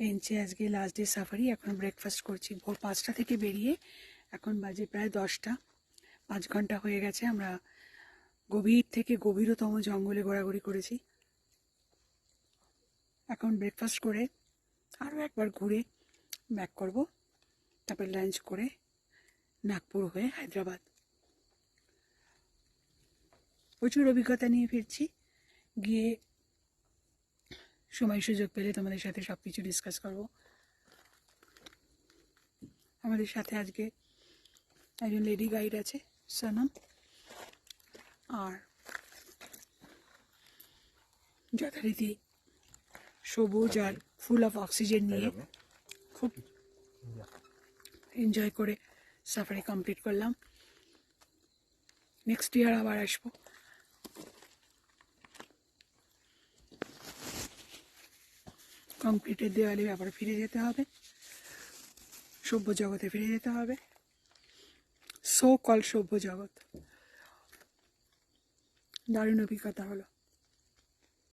বেঞ্চে আজকে last day safari এখন ব্রেকফাস্ট করছি। ভোর পাঁচটা থেকে বেরিয়ে এখন বাজে প্রায় দশটা। পাঁচ ঘণ্টা হয়ে গেছে, আমরা গভীর থেকে গভীরতম জঙ্গলে ঘোরাঘুরি করেছি। এখন ব্রেকফাস্ট করে আরও একবার ঘুরে ব্যাক করব। তারপর লাঞ্চ করে নাগপুর হয়ে হায়দ্রাবাদ। প্রচুর অভিজ্ঞতা নিয়ে ফিরছি। গিয়ে সময় সুযোগ পেলে তোমাদের সাথে সব কিছু ডিসকাস করব। আমাদের সাথে আজকে একজন লেডি গাইড আছে সনম। আর যথারীতি সবুজ আর ফুল অফ অক্সিজেন নিয়ে খুব এনজয় করে সাফারি কমপ্লিট করলাম। নেক্সট ইয়ার আবার আসব। কংক্রিটের দেওয়ালে আবার ফিরে যেতে হবে। সভ্য জগতে ফিরে যেতে হবে। সো কল সভ্য জগৎ। দারুণ অভিজ্ঞতা হলো।